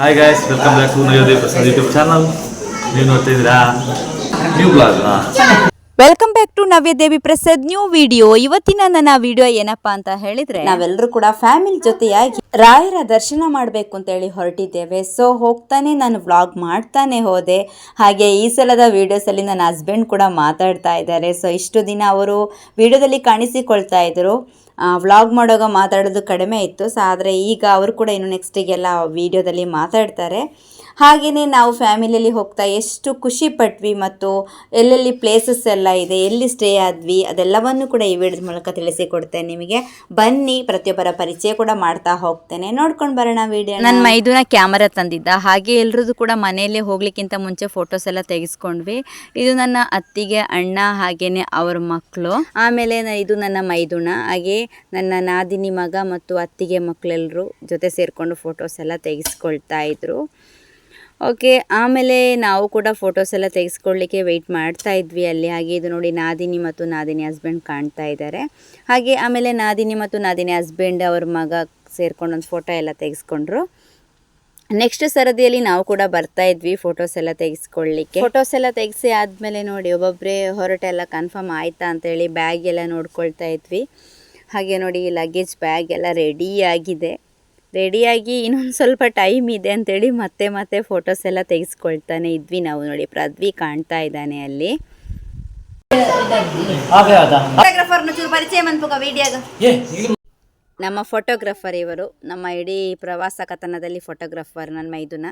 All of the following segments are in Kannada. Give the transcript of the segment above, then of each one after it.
Hi guys welcome back to Nayodaya Prasad YouTube channel ನೀವು ನೋಡ್ತಾ ಇದ್ದೀರಾ? New blog welcome back to Navya Devi Prasad new video ಇವತ್ತಿನ ನನ್ನ ವಿಡಿಯೋ ಏನಪ್ಪಾ ಅಂತ ಹೇಳಿದ್ರೆ ನಾವೆಲ್ಲರೂ ಕೂಡ ಫ್ಯಾಮಿಲಿ ಜೊತೆಯಾಗಿ ರಾಯರ ದರ್ಶನ ಮಾಡಬೇಕು ಅಂತ ಹೇಳಿ ಹೊರಟಿದ್ದೇವೆ. ಸೊ ಹೋಗ್ತಾನೆ ನಾನು ವ್ಲಾಗ್ ಮಾಡ್ತಾನೆ ಹೋದೆ. ಹಾಗೆ ಈ ಸಲದ ವಿಡಿಯೋಸ್ ಅಲ್ಲಿ ನನ್ನ ಹಸ್ಬೆಂಡ್ ಕೂಡ ಮಾತಾಡ್ತಾ ಇದ್ದಾರೆ. ಸೊ ಇಷ್ಟು ದಿನ ಅವರು ವಿಡಿಯೋದಲ್ಲಿ ಕಾಣಿಸಿಕೊಳ್ತಾ ಇದ್ರು. ವ್ಲಾಗ್ ಮಾಡುವಾಗ ಮಾತಾಡೋದು ಕಡಿಮೆ ಇತ್ತು. ಸೊ ಆದರೆ ಈಗ ಅವರು ಕೂಡ ಇನ್ನು ನೆಕ್ಸ್ಟಿಗೆಲ್ಲ ವೀಡಿಯೋದಲ್ಲಿ ಮಾತಾಡ್ತಾರೆ. ಹಾಗೆಯೇ ನಾವು ಫ್ಯಾಮಿಲಿಯಲ್ಲಿ ಹೋಗ್ತಾ ಎಷ್ಟು ಖುಷಿ ಪಟ್ವಿ ಮತ್ತು ಎಲ್ಲೆಲ್ಲಿ ಪ್ಲೇಸಸ್ ಎಲ್ಲ ಇದೆ, ಎಲ್ಲಿ ಸ್ಟೇ ಆದ್ವಿ, ಅದೆಲ್ಲವನ್ನು ಕೂಡ ಈ ವಿಡಿಯೋದ ಮೂಲಕ ತಿಳಿಸಿಕೊಡ್ತೇನೆ ನಿಮಗೆ. ಬನ್ನಿ, ಪ್ರತಿಯೊಬ್ಬರ ಪರಿಚಯ ಕೂಡ ಮಾಡ್ತಾ ಹೋಗ್ತೇನೆ. ನೋಡ್ಕೊಂಡು ಬರೋಣ ವಿಡಿಯೋ ನನ್ನ ಮೈದುನ ಕ್ಯಾಮರಾ ತಂದಿದ್ದ, ಹಾಗೆ ಎಲ್ಲರದ್ದು ಕೂಡ ಮನೆಯಲ್ಲೇ ಹೋಗ್ಲಿಕ್ಕಿಂತ ಮುಂಚೆ ಫೋಟೋಸ್ ಎಲ್ಲ ತೆಗೆಸ್ಕೊಂಡ್ವಿ. ಇದು ನನ್ನ ಅತ್ತಿಗೆ, ಅಣ್ಣ, ಹಾಗೇನೆ ಅವ್ರ ಮಕ್ಕಳು ಆಮೇಲೆ ಇದು ನನ್ನ ಮೈದುನ, ಹಾಗೆ ನನ್ನ ನಾದಿನಿ ಮಗ ಮತ್ತು ಅತ್ತಿಗೆ ಮಕ್ಕಳೆಲ್ಲರೂ ಜೊತೆ ಸೇರಿಕೊಂಡು ಫೋಟೋಸ್ ಎಲ್ಲ ತೆಗೆಸ್ಕೊಳ್ತಾ ಇದ್ರು. ಓಕೆ ಆಮೇಲೆ ನಾವು ಕೂಡ ಫೋಟೋಸ್ ಎಲ್ಲ ತೆಗೆಸ್ಕೊಳ್ಳಿಕ್ಕೆ ವೆಯ್ಟ್ ಮಾಡ್ತಾ ಇದ್ವಿ ಅಲ್ಲಿ. ಹಾಗೆ ಇದು ನೋಡಿ ನಾದಿನಿ ಮತ್ತು ನಾದಿನಿ ಹಸ್ಬೆಂಡ್ ಕಾಣ್ತಾ ಇದ್ದಾರೆ. ಹಾಗೆ ಆಮೇಲೆ ನಾದಿನಿ ಮತ್ತು ನಾದಿನಿ ಹಸ್ಬೆಂಡ್ ಅವ್ರ ಮಗ ಸೇರ್ಕೊಂಡು ಒಂದು ಫೋಟೋ ಎಲ್ಲ ತೆಗೆಸ್ಕೊಂಡ್ರು. ನೆಕ್ಸ್ಟ್ ಸರದಿಯಲ್ಲಿ ನಾವು ಕೂಡ ಬರ್ತಾ ಇದ್ವಿ ಫೋಟೋಸ್ ಎಲ್ಲ ತೆಗೆಸ್ಕೊಳ್ಳಿಕ್ಕೆ. ಫೋಟೋಸ್ ಎಲ್ಲ ತೆಗೆಸಿ ಆದಮೇಲೆ ನೋಡಿ ಒಬ್ಬೊಬ್ಬರೇ ಹೊರಟೆಲ್ಲ ಕನ್ಫರ್ಮ್ ಆಯ್ತಾ ಅಂತೇಳಿ ಬ್ಯಾಗ್ ಎಲ್ಲ ನೋಡ್ಕೊಳ್ತಾ ಇದ್ವಿ. ಹಾಗೆ ನೋಡಿ ಲಗೇಜ್ ಬ್ಯಾಗ್ ಎಲ್ಲ ರೆಡಿ ಆಗಿದೆ. ರೆಡಿಯಾಗಿ ಇನ್ನೊಂದು ಸ್ವಲ್ಪ ಟೈಮ್ ಇದೆ ಅಂತೇಳಿ ಮತ್ತೆ ಮತ್ತೆ ಫೋಟೋಸ್ ಎಲ್ಲ ತೆಗೆಸ್ಕೊಳ್ತಾನೆ ಇದ್ವಿ ನಾವು ನೋಡಿ ಪ್ರದ್ವಿ ಕಾಣ್ತಾ ಇದ್ದಾನೆ ಅಲ್ಲಿ ನಮ್ಮ ಫೋಟೋಗ್ರಾಫರ್ ಇವರು ನಮ್ಮ ಇಡೀ ಪ್ರವಾಸ ಕಥನದಲ್ಲಿ ಫೋಟೋಗ್ರಾಫರ್ ನನ್ನ ಮೈದುನ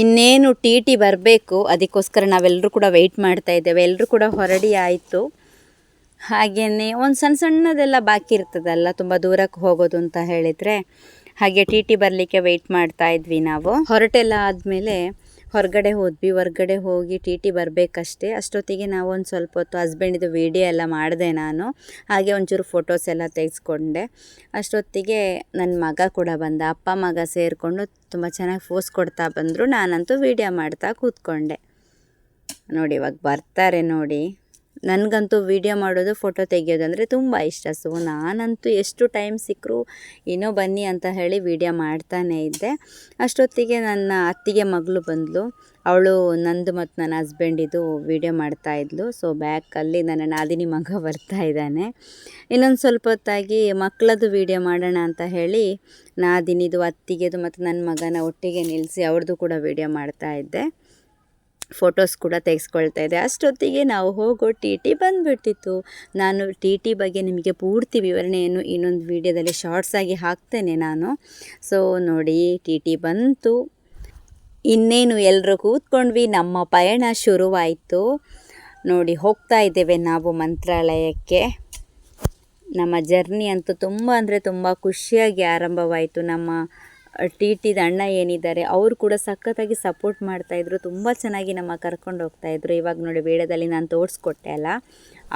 ಇನ್ನೇನು ಟಿ ಟಿ ಬರಬೇಕು, ಅದಕ್ಕೋಸ್ಕರ ನಾವೆಲ್ಲರೂ ಕೂಡ ವೆಯ್ಟ್ ಮಾಡ್ತಾ ಇದ್ದೇವೆ. ಎಲ್ಲರೂ ಕೂಡ ಹೊರಡಿ ಆಯಿತು. ಹಾಗೆಯೇ ಒಂದು ಸಣ್ಣ ಸಣ್ಣದೆಲ್ಲ ಬಾಕಿ ಇರ್ತದಲ್ಲ, ತುಂಬ ದೂರಕ್ಕೆ ಹೋಗೋದು ಅಂತ ಹೇಳಿದರೆ, ಹಾಗೆ ಟಿ ಟಿ ಬರಲಿಕ್ಕೆ ವೆಯ್ಟ್ ಮಾಡ್ತಾ ಇದ್ವಿ ನಾವು. ಹೊರಟೆಲ್ಲ ಆದಮೇಲೆ ಹೊರಗಡೆ ಹೋದ್ವಿ, ಹೊರಗಡೆ ಹೋಗಿ ಟಿ ಟಿ ಬರಬೇಕಷ್ಟೇ. ಅಷ್ಟೊತ್ತಿಗೆ ನಾವು ಒಂದು ಸ್ವಲ್ಪ ಹೊತ್ತು ಹಸ್ಬೆಂಡಿದು ವೀಡಿಯೋ ಎಲ್ಲ ಮಾಡಿದೆ ನಾನು. ಹಾಗೆ ಒಂಚೂರು ಫೋಟೋಸ್ ಎಲ್ಲ ತೆಗೆಸ್ಕೊಂಡೆ. ಅಷ್ಟೊತ್ತಿಗೆ ನನ್ನ ಮಗ ಕೂಡ ಬಂದ, ಅಪ್ಪ ಮಗ ಸೇರಿಕೊಂಡು ತುಂಬ ಚೆನ್ನಾಗಿ ಫೋಸ್ ಕೊಡ್ತಾ ಬಂದರು. ನಾನಂತೂ ವೀಡಿಯೋ ಮಾಡ್ತಾ ಕೂತ್ಕೊಂಡೆ. ನೋಡಿ ಇವಾಗ ಬರ್ತಾರೆ ನೋಡಿ. ನನಗಂತೂ ವೀಡಿಯೋ ಮಾಡೋದು ಫೋಟೋ ತೆಗೆಯೋದು ಅಂದರೆ ತುಂಬ ಇಷ್ಟ. ಸೊ ನಾನಂತೂ ಎಷ್ಟು ಟೈಮ್ ಸಿಕ್ಕರೂ ಏನೋ ಬನ್ನಿ ಅಂತ ಹೇಳಿ ವೀಡಿಯೋ ಮಾಡ್ತಾನೇ ಇದ್ದೆ. ಅಷ್ಟೊತ್ತಿಗೆ ನನ್ನ ಅತ್ತಿಗೆ ಮಗಳು ಬಂದಳು ಅವಳು ನಂದು ಮತ್ತು ನನ್ನ ಹಸ್ಬೆಂಡಿದು ವೀಡಿಯೋ ಮಾಡ್ತಾ ಇದ್ಲು. ಸೊ ಬ್ಯಾಕಲ್ಲಿ ನನ್ನ ನಾದಿನಿ ಮಗ ಬರ್ತಾ ಇದ್ದಾನೆ. ಇನ್ನೊಂದು ಸ್ವಲ್ಪ ಹೊತ್ತಾಗಿ ಮಕ್ಕಳದು ವೀಡಿಯೋ ಮಾಡೋಣ ಅಂತ ಹೇಳಿ ನಾದಿನಿದು, ಅತ್ತಿಗೆದು ಮತ್ತು ನನ್ನ ಮಗನ ಒಟ್ಟಿಗೆ ನಿಲ್ಲಿಸಿ ಅವ್ರದ್ದು ಕೂಡ ವೀಡಿಯೋ ಮಾಡ್ತಾ ಇದ್ದೆ. ಫೋಟೋಸ್ ಕೂಡ ತೆಗೆಸ್ಕೊಳ್ತಾ ಇದ್ದೆ ಅಷ್ಟೊತ್ತಿಗೆ ನಾವು ಹೋಗೋ ಟಿ ಟಿ ಬಂದುಬಿಟ್ಟಿತ್ತು. ನಾನು ಟಿ ಟಿ ಬಗ್ಗೆ ನಿಮಗೆ ಪೂರ್ತಿ ವಿವರಣೆಯನ್ನು ಇನ್ನೊಂದು ವಿಡಿಯೋದಲ್ಲಿ ಶಾರ್ಟ್ಸ್ ಆಗಿ ಹಾಕ್ತೇನೆ ನಾನು. ಸೊ ನೋಡಿ, ಟಿ ಟಿ ಬಂತು. ಇನ್ನೇನು ಎಲ್ಲರೂ ಕೂತ್ಕೊಂಡ್ವಿ. ನಮ್ಮ ಪಯಣ ಶುರುವಾಯಿತು. ನೋಡಿ, ಹೋಗ್ತಾ ಇದ್ದೇವೆ ನಾವು ಮಂತ್ರಾಲಯಕ್ಕೆ. ನಮ್ಮ ಜರ್ನಿ ಅಂತೂ ತುಂಬ ಅಂದರೆ ತುಂಬ ಖುಷಿಯಾಗಿ ಆರಂಭವಾಯಿತು. ನಮ್ಮ ಟಿ ಟಿದ ಅಣ್ಣ ಏನಿದ್ದಾರೆ, ಅವರು ಕೂಡ ಸಖತ್ತಾಗಿ ಸಪೋರ್ಟ್ ಮಾಡ್ತಾಯಿದ್ರು ತುಂಬ ಚೆನ್ನಾಗಿ ನಮ್ಮ ಕರ್ಕೊಂಡು ಹೋಗ್ತಾಯಿದ್ರು ಇವಾಗ ನೋಡಿ ವೇಡದಲ್ಲಿ ನಾನು ತೋರಿಸ್ಕೊಟ್ಟೆ ಅಲ್ಲ.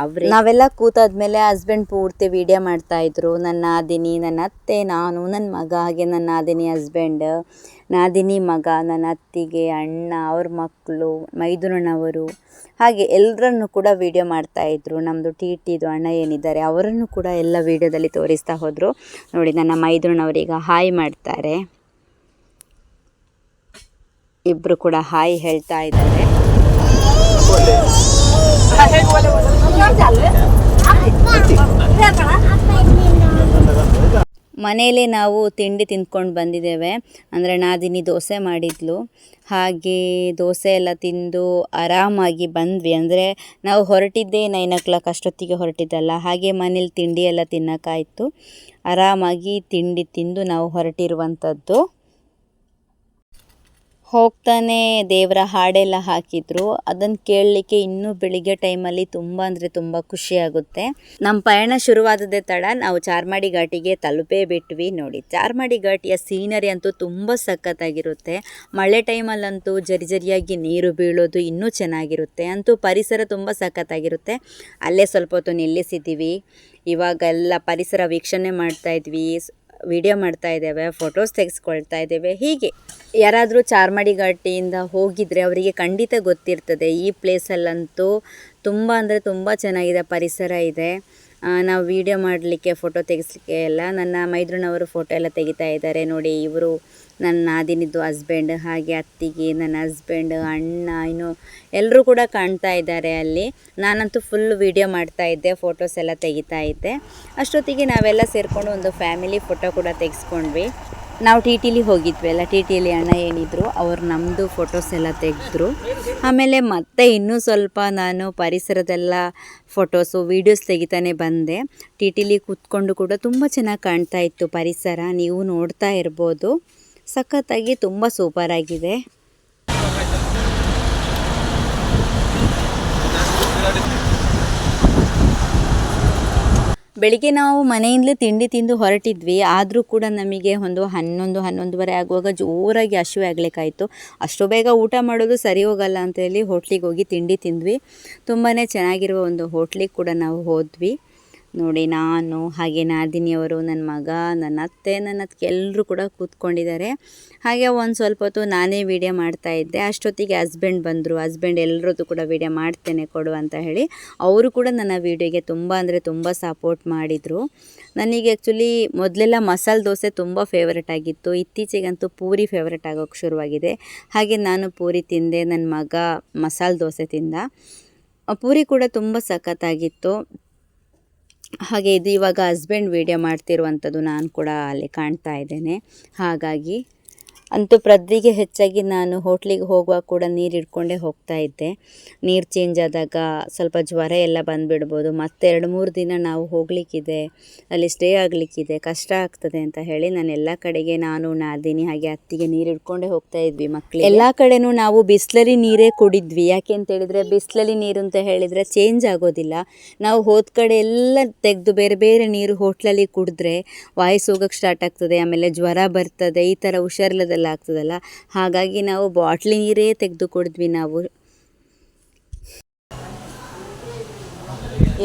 ಅವ್ರೆ ನಾವೆಲ್ಲ ಕೂತಾದ್ಮೇಲೆ ಹಸ್ಬೆಂಡ್ ಪೂರ್ತಿ ವಿಡಿಯೋ ಮಾಡ್ತಾ ಇದ್ರು. ನನ್ನ ನಾದಿನಿ ನನ್ನ ಅತ್ತೆ ನಾನು ನನ್ನ ಮಗ ಹಾಗೆ ನನ್ನ ನಾದಿನಿ ಹಸ್ಬೆಂಡ್ ನಾದಿನಿ ಮಗ ನನ್ನ ಅತ್ತಿಗೆ ಅಣ್ಣ ಅವ್ರ ಮಕ್ಕಳು ಮೈದುನಣ್ಣವರು ಹಾಗೆ ಎಲ್ಲರನ್ನು ಕೂಡ ವಿಡಿಯೋ ಮಾಡ್ತಾಯಿದ್ರು ನಮ್ಮದು ಟಿ ಟಿದು ಅಣ್ಣ ಏನಿದ್ದಾರೆ ಅವರನ್ನು ಕೂಡ ಎಲ್ಲ ವಿಡಿಯೋದಲ್ಲಿ ತೋರಿಸ್ತಾ ಹೋದರು. ನೋಡಿ ನನ್ನ ಮೈದುನವರೀಗ ಹಾಯ್ ಮಾಡ್ತಾರೆ. ಇಬ್ಬರು ಕೂಡ ಹಾಯ್ ಹೇಳ್ತಾ ಇದ್ದಾರೆ. ಮನೆಯಲ್ಲೇ ನಾವು ತಿಂಡಿ ತಿಂದ್ಕೊಂಡು ಬಂದಿದ್ದೇವೆ. ಅಂದರೆ ನಾದಿನಿ ದೋಸೆ ಮಾಡಿದ್ಲು. ಹಾಗೆ ದೋಸೆ ಎಲ್ಲ ತಿಂದು ಆರಾಮಾಗಿ ಬಂದ್ವಿ. ಅಂದರೆ ನಾವು ಹೊರಟಿದ್ದೇ ನೈನ್ ಓ ಕ್ಲಾಕ್ ಅಷ್ಟೊತ್ತಿಗೆ ಹೊರಟಿದ್ದಲ್ಲ. ಹಾಗೆ ಮನೇಲಿ ತಿಂಡಿ ಎಲ್ಲ ತಿನ್ನೋಕ್ಕಾಯಿತು. ಆರಾಮಾಗಿ ತಿಂಡಿ ತಿಂದು ನಾವು ಹೊರಟಿರುವಂಥದ್ದು. ಹೋಗ್ತಾನೆ, ದೇವರ ಹಾಡೆಲ್ಲ ಹಾಕಿದ್ರು. ಅದನ್ನು ಕೇಳಲಿಕ್ಕೆ ಇನ್ನೂ ಬೆಳಿಗ್ಗೆ ಟೈಮಲ್ಲಿ ತುಂಬ ಅಂದರೆ ತುಂಬ ಖುಷಿಯಾಗುತ್ತೆ ನಮ್ಮ ಪಯಣ ಶುರುವಾದದ್ದೇ ತಡ, ನಾವು ಚಾರ್ಮಾಡಿ ಘಾಟಿಗೆ ತಲುಪೇ ಬಿಟ್ವಿ ನೋಡಿ. ಚಾರ್ಮಾಡಿ ಘಾಟಿಯ ಸೀನರಿ ಅಂತೂ ತುಂಬ ಸಖತ್ತಾಗಿರುತ್ತೆ. ಮಳೆ ಟೈಮಲ್ಲಂತೂ ಜರಿ ಜರಿಯಾಗಿ ನೀರು ಬೀಳೋದು ಇನ್ನೂ ಚೆನ್ನಾಗಿರುತ್ತೆ. ಅಂತೂ ಪರಿಸರ ತುಂಬ ಸಖತ್ತಾಗಿರುತ್ತೆ. ಅಲ್ಲೇ ಸ್ವಲ್ಪ ಹೊತ್ತು ನಿಲ್ಲಿಸಿದ್ದೀವಿ. ಇವಾಗೆಲ್ಲ ಪರಿಸರ ವೀಕ್ಷಣೆ ಮಾಡ್ತಾ ಇದ್ವಿ. ವಿಡಿಯೋ ಮಾಡ್ತಾ ಇದ್ದೇವೆ ಫೋಟೋಸ್ ತೆಗೆಸ್ಕೊಳ್ತಾ ಇದ್ದೇವೆ. ಹೀಗೆ ಯಾರಾದರೂ ಚಾರ್ಮಾಡಿ ಘಾಟಿಯಿಂದ ಹೋಗಿದ್ರೆ ಅವರಿಗೆ ಖಂಡಿತ ಗೊತ್ತಿರ್ತದೆ, ಈ ಪ್ಲೇಸಲ್ಲಂತೂ ತುಂಬ ಅಂದರೆ ತುಂಬ ಚೆನ್ನಾಗಿದೆ, ಪರಿಸರ ಇದೆ. ನಾವು ವಿಡಿಯೋ ಮಾಡಲಿಕ್ಕೆ ಫೋಟೋ ತೆಗೆಸ್ಲಿಕ್ಕೆ ಎಲ್ಲ ನನ್ನ ಮೈದ್ರನವರು ಫೋಟೋ ಎಲ್ಲ ತೆಗಿತಾ ಇದ್ದಾರೆ. ನೋಡಿ, ಇವರು ನನ್ನ ನಾದಿನಿದ್ದು ಹಸ್ಬೆಂಡ್ ಹಾಗೆ ಅತ್ತಿಗೆ, ನನ್ನ ಹಸ್ಬೆಂಡ್ ಅಣ್ಣ, ಇನ್ನು ಎಲ್ಲರೂ ಕೂಡ ಕಾಣ್ತಾ ಇದ್ದಾರೆ ಅಲ್ಲಿ. ನಾನಂತೂ ಫುಲ್ ವಿಡಿಯೋ ಮಾಡ್ತಾ ಇದ್ದೆ ಫೋಟೋಸ್ ಎಲ್ಲ ತೆಗಿತಾ ಇದ್ದೆ. ಅಷ್ಟೊತ್ತಿಗೆ ನಾವೆಲ್ಲ ಸೇರಿಕೊಂಡು ಒಂದು ಫ್ಯಾಮಿಲಿ ಫೋಟೋ ಕೂಡ ತೆಗೆಸ್ಕೊಂಡ್ವಿ. ನಾವು ಟಿ ಟಿಲಿ ಹೋಗಿದ್ವಿ ಅಲ್ಲ. ಟಿ ಟಿಲಿ ಅಣ್ಣ ಏನಿದ್ರು, ಅವ್ರು ನಮ್ಮದು ಫೋಟೋಸ್ ಎಲ್ಲ ತೆಗೆದ್ರು. ಆಮೇಲೆ ಮತ್ತೆ ಇನ್ನೂ ಸ್ವಲ್ಪ ನಾನು ಪರಿಸರದೆಲ್ಲ ಫೋಟೋಸು ವೀಡಿಯೋಸ್ ತೆಗಿತಾನೆ ಬಂದೆ. ಟಿ ಟಿಲಿ ಕೂತ್ಕೊಂಡು ಕೂಡ ತುಂಬ ಚೆನ್ನಾಗಿ ಕಾಣ್ತಾ ಇತ್ತು ಪರಿಸರ. ನೀವು ನೋಡ್ತಾ ಇರ್ಬೋದು. ಸಖತ್ತಾಗಿ ತುಂಬ ಸೂಪರಾಗಿದೆ ಬೆಳಿಗ್ಗೆ ನಾವು ಮನೆಯಿಂದಲೇ ತಿಂಡಿ ತಿಂದು ಹೊರಟಿದ್ವಿ. ಆದರೂ ಕೂಡ ನಮಗೆ ಒಂದು ಹನ್ನೊಂದು, ಹನ್ನೊಂದುವರೆ ಆಗುವಾಗ ಜೋರಾಗಿ ಹಸಿವೆ ಆಗ್ಲಿಕ್ಕಾಯಿತು. ಅಷ್ಟು ಬೇಗ ಊಟ ಮಾಡೋದು ಸರಿ ಹೋಗಲ್ಲ ಅಂತೇಳಿ ಹೋಟ್ಲಿಗೆ ಹೋಗಿ ತಿಂಡಿ ತಿಂದ್ವಿ. ತುಂಬಾ ಚೆನ್ನಾಗಿರುವ ಒಂದು ಹೋಟ್ಲಿಗೆ ಕೂಡ ನಾವು ಹೋದ್ವಿ. ನೋಡಿ ನಾನು ಹಾಗೆ ನಾದಿನಿಯವರು ನನ್ನ ಮಗ, ನನ್ನ ಅತ್ತೆ, ನನ್ನ ಅತ್ತಿಗೆ ಎಲ್ಲರೂ ಕೂಡ ಕೂತ್ಕೊಂಡಿದ್ದಾರೆ. ಹಾಗೆ ಒಂದು ಸ್ವಲ್ಪ ಹೊತ್ತು ನಾನೇ ವೀಡಿಯೋ ಮಾಡ್ತಾ ಇದ್ದೆ. ಅಷ್ಟೊತ್ತಿಗೆ ಹಸ್ಬೆಂಡ್ ಬಂದರು. ಹಸ್ಬೆಂಡ್ ಎಲ್ಲರದ್ದು ಕೂಡ ವೀಡಿಯೋ ಮಾಡ್ತೇನೆ ಕೊಡು ಅಂತ ಹೇಳಿ ಅವರು ಕೂಡ ನನ್ನ ವೀಡಿಯೋಗೆ ತುಂಬ ಅಂದರೆ ತುಂಬ ಸಪೋರ್ಟ್ ಮಾಡಿದರು. ನನಗೆ ಆ್ಯಕ್ಚುಲಿ ಮೊದಲೆಲ್ಲ ಮಸಾಲೆ ದೋಸೆ ತುಂಬ ಫೇವ್ರೆಟ್ ಆಗಿತ್ತು. ಇತ್ತೀಚೆಗಂತೂ ಪೂರಿ ಫೇವ್ರೇಟ್ ಆಗೋಕ್ಕೆ ಶುರುವಾಗಿದೆ. ಹಾಗೆ ನಾನು ಪೂರಿ ತಿಂದೆ ನನ್ನ ಮಗ ಮಸಾಲೆ ದೋಸೆ ತಿಂದ. ಪೂರಿ ಕೂಡ ತುಂಬ ಸಖತ್ತಾಗಿತ್ತು. ಹಾಗೆ ಇದು ಇವಾಗ ಹಸ್ಬೆಂಡ್ ವೀಡಿಯೋ ಮಾಡ್ತಿರುವಂಥದ್ದು ನಾನು ಕೂಡ ಅಲ್ಲಿ ಕಾಣ್ತಾ ಇದ್ದೇನೆ. ಹಾಗಾಗಿ ಅಂತೂ ಪ್ರದ್ವಿಗೆ ಹೆಚ್ಚಾಗಿ ನಾನು ಹೋಟ್ಲಿಗೆ ಹೋಗುವಾಗ ಕೂಡ ನೀರು ಹಿಡ್ಕೊಂಡೇ ಹೋಗ್ತಾ ಇದ್ದೆ. ನೀರು ಚೇಂಜ್ ಆದಾಗ ಸ್ವಲ್ಪ ಜ್ವರ ಎಲ್ಲ ಬಂದುಬಿಡ್ಬೋದು. ಮತ್ತೆ ಎರಡು ಮೂರು ದಿನ ನಾವು ಹೋಗಲಿಕ್ಕಿದೆ, ಅಲ್ಲಿ ಸ್ಟೇ ಆಗಲಿಕ್ಕಿದೆ. ಕಷ್ಟ ಆಗ್ತದೆ ಅಂತ ಹೇಳಿ ನಾನು ಎಲ್ಲ ಕಡೆಗೆ ನಾನು, ನಾದಿನಿ ಹಾಗೆ ಅತ್ತಿಗೆ ನೀರು ಹಿಡ್ಕೊಂಡೇ ಹೋಗ್ತಾ ಇದ್ವಿ ಮಕ್ಕಳು ಎಲ್ಲ ಕಡೆನೂ ನಾವು ಬಿಸ್ಲರಿ ನೀರೇ ಕುಡಿದ್ವಿ. ಯಾಕೆ ಅಂತ ಹೇಳಿದರೆ ಬಿಸ್ಲರಿ ನೀರು ಅಂತ ಹೇಳಿದರೆ ಚೇಂಜ್ ಆಗೋದಿಲ್ಲ. ನಾವು ಹೋದ ಕಡೆ ಎಲ್ಲ ತೆಗೆದು ಬೇರೆ ಬೇರೆ ನೀರು ಹೋಟ್ಲಲ್ಲಿ ಕುಡಿದ್ರೆ ವಾಯ್ಸ್ ಹೋಗೋಕ್ಕೆ ಸ್ಟಾರ್ಟ್ ಆಗ್ತದೆ, ಆಮೇಲೆ ಜ್ವರ ಬರ್ತದೆ, ಈ ಥರ ಆಗ್ತದಲ್ಲ? ಹಾಗಾಗಿ ನಾವು ಬಾಟ್ಲಿ ನೀರೇ ತೆಗೆದು ಕುಡಿದ್ವಿ ನಾವು.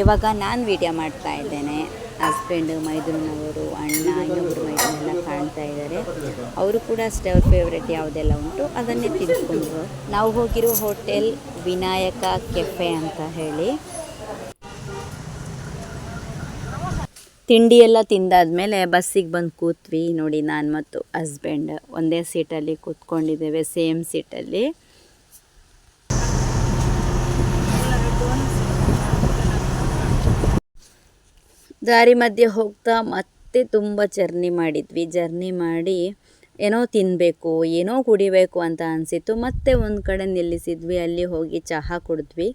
ಇವಾಗ ನಾನು ವಿಡಿಯೋ ಮಾಡ್ತಾ ಇದ್ದೇನೆ. ಹಸ್ಬೆಂಡು ಮೈದೂರಿನವರು ಅಣ್ಣ ಇನ್ನೊಬ್ಬರು ಮೈದುನೆಲ್ಲ ಕಾಣ್ತಾ ಇದ್ದಾರೆ. ಅವರು ಕೂಡ ಅಷ್ಟೇ, ಅವ್ರ ಫೇವ್ರೆಟ್ ಯಾವುದೆಲ್ಲ ಉಂಟು ಅದನ್ನೇ ತಿಳ್ಕೊಂಡ್ರು ನಾವು ಹೋಗಿರೋ ಹೋಟೆಲ್ ವಿನಾಯಕ ಕೆಫೆ ಅಂತ ಹೇಳಿ. ತಿಂಡಿ ಎಲ್ಲ ತಿಂದಾದ್ಮೇಲೆ ಬಸ್ಸಿಗೆ ಬಂದು ಕೂತ್ವಿ ನೋಡಿ ನಾನು ಮತ್ತು ಹಸ್ಬೆಂಡ್ ಒಂದೇ ಸೀಟಲ್ಲಿ ಕೂತ್ಕೊಂಡಿದ್ದೇವೆ ಸೇಮ್ ಸೀಟಲ್ಲಿ ದಾರಿ ಮಧ್ಯೆ ಹೋಗ್ತಾ ಮತ್ತೆ ತುಂಬ ಜರ್ನಿ ಮಾಡಿದ್ವಿ. ಜರ್ನಿ ಮಾಡಿ ಏನೋ ತಿನ್ನಬೇಕು ಏನೋ ಕುಡಿಬೇಕು ಅಂತ ಅನಿಸಿತ್ತು. ಮತ್ತೆ ಒಂದು ಕಡೆ ನಿಲ್ಲಿಸಿದ್ವಿ, ಅಲ್ಲಿ ಹೋಗಿ ಚಹಾ ಕುಡಿದ್ವಿ.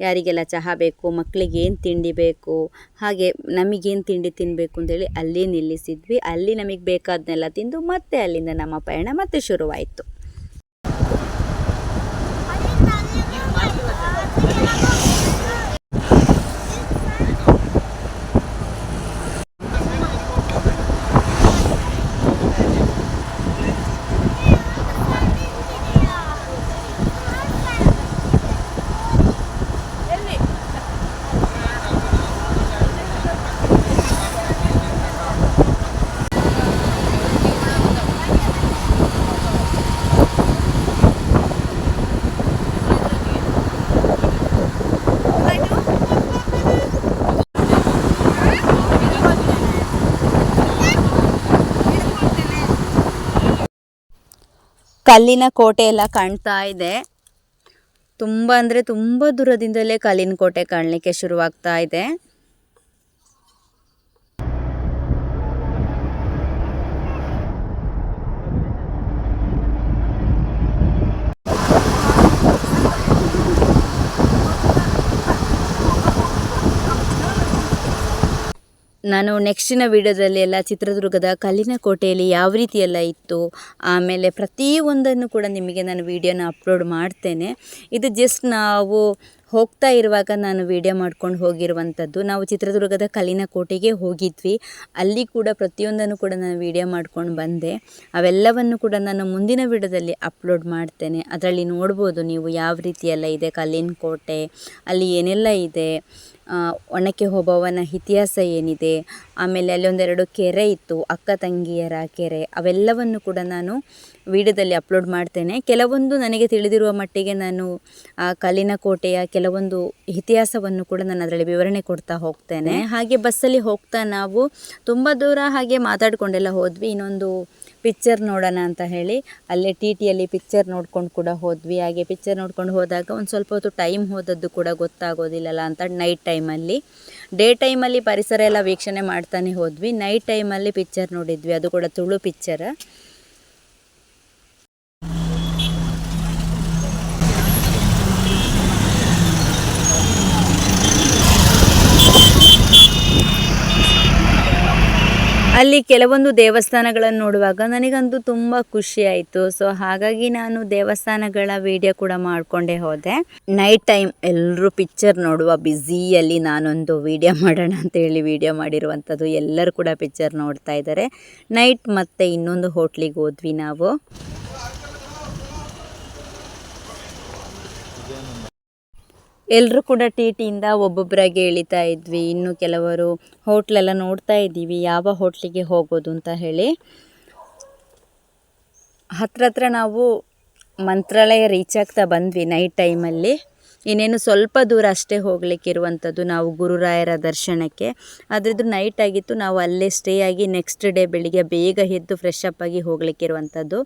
ಯಾರಿಗೆಲ್ಲ ಚಹಾ ಬೇಕು ಮಕ್ಕಳಿಗೆ ಏನು ತಿಂಡಿ ಬೇಕು, ಹಾಗೆ ನಮಗೇನು ತಿಂಡಿ ತಿನ್ನಬೇಕು ಅಂತೇಳಿ ಅಲ್ಲಿ ನಿಲ್ಲಿಸಿದ್ವಿ. ಅಲ್ಲಿ ನಮಗೆ ಬೇಕಾದನ್ನೆಲ್ಲ ತಿಂದು ಮತ್ತೆ ಅಲ್ಲಿಂದ ನಮ್ಮ ಪಯಣ ಮತ್ತೆ ಶುರುವಾಯಿತು. ಕಲ್ಲಿನ ಕೋಟೆ ಎಲ್ಲ ಕಾಣ್ತಾ ಇದೆ. ತುಂಬ ಅಂದರೆ ತುಂಬ ದೂರದಿಂದಲೇ ಕಲ್ಲಿನ ಕೋಟೆ ಕಾಣಲಿಕ್ಕೆ ಶುರುವಾಗ್ತಾ ಇದೆ. ನಾನು ನೆಕ್ಸ್ಟಿನ ವಿಡಿಯೋದಲ್ಲಿ ಎಲ್ಲ ಚಿತ್ರದುರ್ಗದ ಕಲ್ಲಿನ ಕೋಟೆಯಲ್ಲಿ ಯಾವ ರೀತಿ ಎಲ್ಲ ಇತ್ತು, ಆಮೇಲೆ ಪ್ರತಿಯೊಂದನ್ನು ಕೂಡ ನಿಮಗೆ ನಾನು ವಿಡಿಯೋನ ಅಪ್ಲೋಡ್ ಮಾಡ್ತೇನೆ. ಇದು ಜಸ್ಟ್ ನಾವು ಹೋಗ್ತಾ ಇರುವಾಗ ನಾನು ವಿಡಿಯೋ ಮಾಡ್ಕೊಂಡು ಹೋಗಿರುವಂಥದ್ದು ನಾವು ಚಿತ್ರದುರ್ಗದ ಕಲ್ಲಿನ ಕೋಟೆಗೆ ಹೋಗಿದ್ವಿ. ಅಲ್ಲಿ ಕೂಡ ಪ್ರತಿಯೊಂದನ್ನು ಕೂಡ ನಾನು ವಿಡಿಯೋ ಮಾಡ್ಕೊಂಡು ಬಂದೆ. ಅವೆಲ್ಲವನ್ನು ಕೂಡ ನಾನು ಮುಂದಿನ ವಿಡಿಯೋದಲ್ಲಿ ಅಪ್ಲೋಡ್ ಮಾಡ್ತೇನೆ. ಅದರಲ್ಲಿ ನೋಡ್ಬೋದು ನೀವು ಯಾವ ರೀತಿಯೆಲ್ಲ ಇದೆ ಕಲ್ಲಿನ ಕೋಟೆ, ಅಲ್ಲಿ ಏನೆಲ್ಲ ಇದೆ ಒಣಕೆ ಓಬವ್ವನ ಇತಿಹಾಸ ಏನಿದೆ, ಆಮೇಲೆ ಅಲ್ಲಿ ಒಂದೆರಡು ಕೆರೆ ಇತ್ತು, ಅಕ್ಕ ತಂಗಿಯರ ಕೆರೆ, ಅವೆಲ್ಲವನ್ನು ಕೂಡ ನಾನು ವಿಡಿಯೋದಲ್ಲಿ ಅಪ್ಲೋಡ್ ಮಾಡ್ತೇನೆ. ಕೆಲವೊಂದು ನನಗೆ ತಿಳಿದಿರುವ ಮಟ್ಟಿಗೆ ನಾನು ಆ ಕಲ್ಲಿನ ಕೋಟೆಯ ಕೆಲವೊಂದು ಇತಿಹಾಸವನ್ನು ಕೂಡ ನಾನು ಅದರಲ್ಲಿ ವಿವರಣೆ ಕೊಡ್ತಾ ಹೋಗ್ತೇನೆ. ಹಾಗೆ ಬಸ್ಸಲ್ಲಿ ಹೋಗ್ತಾ ನಾವು ತುಂಬ ದೂರ ಹಾಗೆ ಮಾತಾಡ್ಕೊಂಡೆಲ್ಲ ಹೋದ್ವಿ. ಇನ್ನೊಂದು ಪಿಕ್ಚರ್ ನೋಡೋಣ ಅಂತ ಹೇಳಿ ಅಲ್ಲೇ ಟಿ ಟಿಯಲ್ಲಿ ಪಿಕ್ಚರ್ ನೋಡ್ಕೊಂಡು ಕೂಡ ಹೋದ್ವಿ. ಹಾಗೆ ಪಿಕ್ಚರ್ ನೋಡ್ಕೊಂಡು ಹೋದಾಗ ಒಂದು ಸ್ವಲ್ಪ ಹೊತ್ತು ಟೈಮ್ ಹೋದದ್ದು ಕೂಡ ಗೊತ್ತಾಗೋದಿಲ್ಲಲ್ಲ ಅಂತ ನೈಟ್ ಟೈಮಲ್ಲಿ ಡೇ ಟೈಮಲ್ಲಿ ಪರಿಸರ ಎಲ್ಲ ವೀಕ್ಷಣೆ ಮಾಡ್ತಾನೆ ಹೋದ್ವಿ. ನೈಟ್ ಟೈಮಲ್ಲಿ ಪಿಕ್ಚರ್ ನೋಡಿದ್ವಿ. ಅದು ಕೂಡ ತುಳು ಪಿಕ್ಚರ್. ಅಲ್ಲಿ ಕೆಲವೊಂದು ದೇವಸ್ಥಾನಗಳನ್ನು ನೋಡುವಾಗ ನನಗಂತೂ ತುಂಬ ಖುಷಿ ಆಯಿತು. ಸೊ ಹಾಗಾಗಿ ನಾನು ದೇವಸ್ಥಾನಗಳ ವಿಡಿಯೋ ಕೂಡ ಮಾಡಿಕೊಂಡೇ ಹೋದೆ. ನೈಟ್ ಟೈಮ್ ಎಲ್ಲರೂ ಪಿಕ್ಚರ್ ನೋಡುವ ಬ್ಯುಸಿಯಲ್ಲಿ ನಾನೊಂದು ವಿಡಿಯೋ ಮಾಡೋಣ ಅಂತೇಳಿ ವಿಡಿಯೋ ಮಾಡಿರುವಂಥದ್ದು ಎಲ್ಲರೂ ಕೂಡ ಪಿಕ್ಚರ್ ನೋಡ್ತಾ ಇದ್ದಾರೆ. ನೈಟ್ ಮತ್ತೆ ಇನ್ನೊಂದು ಹೋಟ್ಲಿಗೆ ಹೋದ್ವಿ ನಾವು. ಎಲ್ಲರೂ ಕೂಡ ಟಿ ಟಿಯಿಂದ ಒಬ್ಬೊಬ್ಬರಾಗಿ ಇಳಿತಾ ಇದ್ವಿ. ಇನ್ನು ಕೆಲವರು ಹೋಟ್ಲೆಲ್ಲ ನೋಡ್ತಾ ಇದ್ದೀವಿ. ಯಾವ ಹೋಟ್ಲಿಗೆ ಹೋಗೋದು ಅಂತ ಹೇಳಿ. ಹತ್ರ ಹತ್ರ ನಾವು ಮಂತ್ರಾಲಯ ರೀಚ್ ಆಗ್ತಾ ಬಂದ್ವಿ ನೈಟ್ ಟೈಮಲ್ಲಿ ಇನ್ನೇನು ಸ್ವಲ್ಪ ದೂರ ಅಷ್ಟೇ ಹೋಗ್ಲಿಕ್ಕಿರುವಂಥದ್ದು ನಾವು ಗುರುರಾಯರ ದರ್ಶನಕ್ಕೆ. ಅದರದ್ದು ನೈಟ್ ಆಗಿತ್ತು. ನಾವು ಅಲ್ಲೇ ಸ್ಟೇ ಆಗಿ ನೆಕ್ಸ್ಟ್ ಡೇ ಬೆಳಿಗ್ಗೆ ಬೇಗ ಎದ್ದು ಫ್ರೆಶ್ ಅಪ್ ಆಗಿ ಹೋಗ್ಲಿಕ್ಕಿರುವಂಥದ್ದು.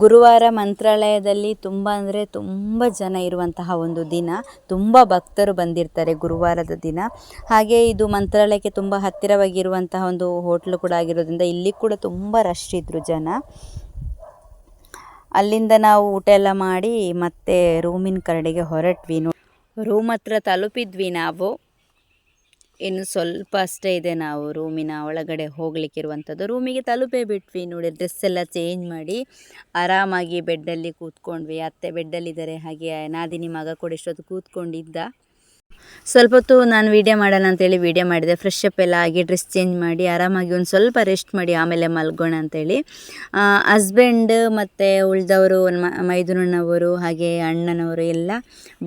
ಗುರುವಾರ ಮಂತ್ರಾಲಯದಲ್ಲಿ ತುಂಬ ಅಂದರೆ ತುಂಬ ಜನ ಇರುವಂತಹ ಒಂದು ದಿನ. ತುಂಬ ಭಕ್ತರು ಬಂದಿರ್ತಾರೆ ಗುರುವಾರದ ದಿನ. ಹಾಗೆ ಇದು ಮಂತ್ರಾಲಯಕ್ಕೆ ತುಂಬ ಹತ್ತಿರವಾಗಿರುವಂತಹ ಒಂದು ಹೋಟ್ಲು ಕೂಡ ಆಗಿರೋದ್ರಿಂದ ಇಲ್ಲಿ ಕೂಡ ತುಂಬ ರಶ್ ಇದ್ದರು ಜನ. ಅಲ್ಲಿಂದ ನಾವು ಊಟ ಎಲ್ಲ ಮಾಡಿ ಮತ್ತೆ ರೂಮಿನ ಕರಡಿಗೆ ಹೊರಟ್ವಿ. ರೂಮ್ ಹತ್ರ ತಲುಪಿದ್ವಿ ನಾವು. ಇನ್ನು ಸ್ವಲ್ಪ ಅಷ್ಟೇ ಇದೆ ನಾವು ರೂಮಿನ ಒಳಗಡೆ ಹೋಗ್ಲಿಕ್ಕಿರುವಂಥದ್ದು. ರೂಮಿಗೆ ತಲುಪೇ ಬಿಟ್ವಿ ನೋಡಿ ಡ್ರೆಸ್ ಎಲ್ಲ ಚೇಂಜ್ ಮಾಡಿ. ಆರಾಮಾಗಿ ಬೆಡ್ಡಲ್ಲಿ ಕೂತ್ಕೊಂಡ್ವಿ. ಅತ್ತೆ ಬೆಡ್ಡಲ್ಲಿದ್ದಾರೆ ಹಾಗೆ, ನಾದಿನಿ ಮಗ ಕೂಡ ಇಷ್ಟೊತ್ತು ಕೂತ್ಕೊಂಡಿದ್ದ. ಸ್ವಲ್ಪ ಹೊತ್ತು ನಾನು ವೀಡಿಯೋ ಮಾಡೋಣ ಅಂತೇಳಿ ವೀಡಿಯೋ ಮಾಡಿದೆ. ಫ್ರೆಶ್ ಅಪ್ ಎಲ್ಲ ಆಗಿ ಡ್ರೆಸ್ ಚೇಂಜ್ ಮಾಡಿ, ಆರಾಮಾಗಿ ಒಂದು ಸ್ವಲ್ಪ ರೆಸ್ಟ್ ಮಾಡಿ, ಆಮೇಲೆ ಮಲ್ಗೋಣ ಅಂತೇಳಿ. ಹಸ್ಬೆಂಡ್ ಮತ್ತು ಉಳಿದವರು ಮೈದುನವರು ಹಾಗೆ ಅಣ್ಣನವರು ಎಲ್ಲ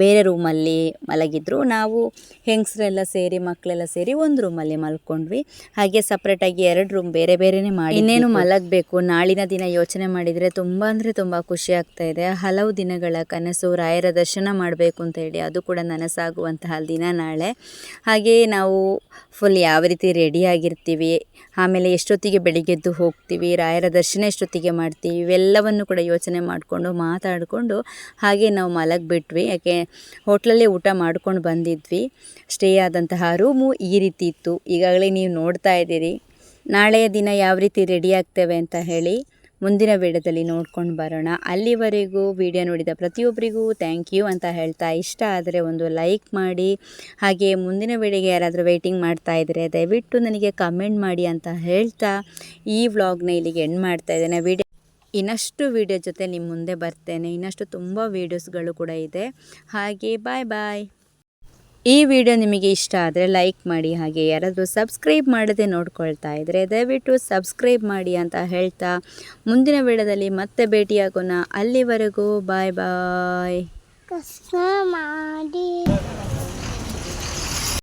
ಬೇರೆ ರೂಮಲ್ಲಿ ಮಲಗಿದ್ರು. ನಾವು ಹೆಂಗಸರೆಲ್ಲ ಸೇರಿ ಮಕ್ಕಳೆಲ್ಲ ಸೇರಿ ಒಂದು ರೂಮಲ್ಲಿ ಮಲ್ಕೊಂಡ್ವಿ. ಹಾಗೆ ಸಪ್ರೇಟಾಗಿ ಎರಡು ರೂಮ್ ಬೇರೆ ಬೇರೆನೇ ಮಾಡಿ ಇನ್ನೇನು ಮಲಗಬೇಕು, ನಾಳಿನ ದಿನ ಯೋಚನೆ ಮಾಡಿದರೆ ತುಂಬ ಅಂದರೆ ತುಂಬ ಖುಷಿ ಇದೆ. ಹಲವು ದಿನಗಳ ಕನಸು, ರಾಯರ ದರ್ಶನ ಮಾಡಬೇಕು ಅಂತ ಹೇಳಿ, ಅದು ಕೂಡ ನನಸಾಗುವಂತಹ ದಿನ ನಾಳೆ. ಹಾಗೆಯೇ ನಾವು ಫುಲ್ ಯಾವ ರೀತಿ ರೆಡಿಯಾಗಿರ್ತೀವಿ ಆಮೇಲೆ ಎಷ್ಟೊತ್ತಿಗೆ ಬೆಳಿಗ್ಗೆದ್ದು ಹೋಗ್ತೀವಿ, ರಾಯರ ದರ್ಶನ ಎಷ್ಟೊತ್ತಿಗೆ ಮಾಡ್ತೀವಿ, ಇವೆಲ್ಲವನ್ನು ಕೂಡ ಯೋಚನೆ ಮಾಡಿಕೊಂಡು ಮಾತಾಡಿಕೊಂಡು ಹಾಗೆ ನಾವು ಮಲಗಿಬಿಟ್ವಿ. ಯಾಕೆ, ಹೋಟ್ಲಲ್ಲೇ ಊಟ ಮಾಡ್ಕೊಂಡು ಬಂದಿದ್ವಿ. ಸ್ಟೇ ಆದಂತಹ ರೂಮು ಈ ರೀತಿ ಇತ್ತು. ಈಗಾಗಲೇ ನೀವು ನೋಡ್ತಾ ಇದ್ದೀರಿ. ನಾಳೆಯ ದಿನ ಯಾವ ರೀತಿ ರೆಡಿ ಆಗ್ತೇವೆ ಅಂತ ಹೇಳಿ. ಮುಂದಿನ ವಿಡಿಯೋದಲ್ಲಿ ನೋಡ್ಕೊಂಡು ಬರೋಣ. ಅಲ್ಲಿವರೆಗೂ ವಿಡಿಯೋ ನೋಡಿದ ಪ್ರತಿಯೊಬ್ಬರಿಗೂ ಥ್ಯಾಂಕ್ ಯು ಅಂತ ಹೇಳ್ತಾ ಇಷ್ಟ ಆದರೆ ಒಂದು ಲೈಕ್ ಮಾಡಿ. ಹಾಗೆ ಮುಂದಿನ ವಿಡಿಯೋಗೆ ಯಾರಾದರೂ ವೆಯ್ಟಿಂಗ್ ಮಾಡ್ತಾ ಇದ್ದರೆ ದಯವಿಟ್ಟು ನನಗೆ ಕಮೆಂಟ್ ಮಾಡಿ ಅಂತ ಹೇಳ್ತಾ ಈ ವ್ಲಾಗ್ನ ಇಲ್ಲಿಗೆ ಎಂಡ್ ಮಾಡ್ತಾ ಇದ್ದೇನೆ. ವಿಡಿಯೋ ಇನ್ನಷ್ಟು ವಿಡಿಯೋ ಜೊತೆ ನಿಮ್ಮ ಮುಂದೆ ಬರ್ತೇನೆ. ಇನ್ನಷ್ಟು ತುಂಬ ವೀಡಿಯೋಸ್ಗಳು ಕೂಡ ಇದೆ. ಹಾಗೆ ಬಾಯ್ ಬಾಯ್ ಈ ವಿಡಿಯೋ ನಿಮಗೆ ಇಷ್ಟ ಆದರೆ ಲೈಕ್ ಮಾಡಿ ಹಾಗೆ ಯಾರಾದರೂ ಸಬ್ಸ್ಕ್ರೈಬ್ ಮಾಡದೆ ನೋಡ್ಕೊಳ್ತಾ ಇದ್ದರೆ ದಯವಿಟ್ಟು ಸಬ್ಸ್ಕ್ರೈಬ್ ಮಾಡಿ ಅಂತ ಹೇಳ್ತಾ ಮುಂದಿನ ವಿಡಿಯೋದಲ್ಲಿ ಮತ್ತೆ ಭೇಟಿಯಾಗೋಣ. ಅಲ್ಲಿವರೆಗೂ ಬಾಯ್ ಬಾಯ್. ಮಾಡಿ.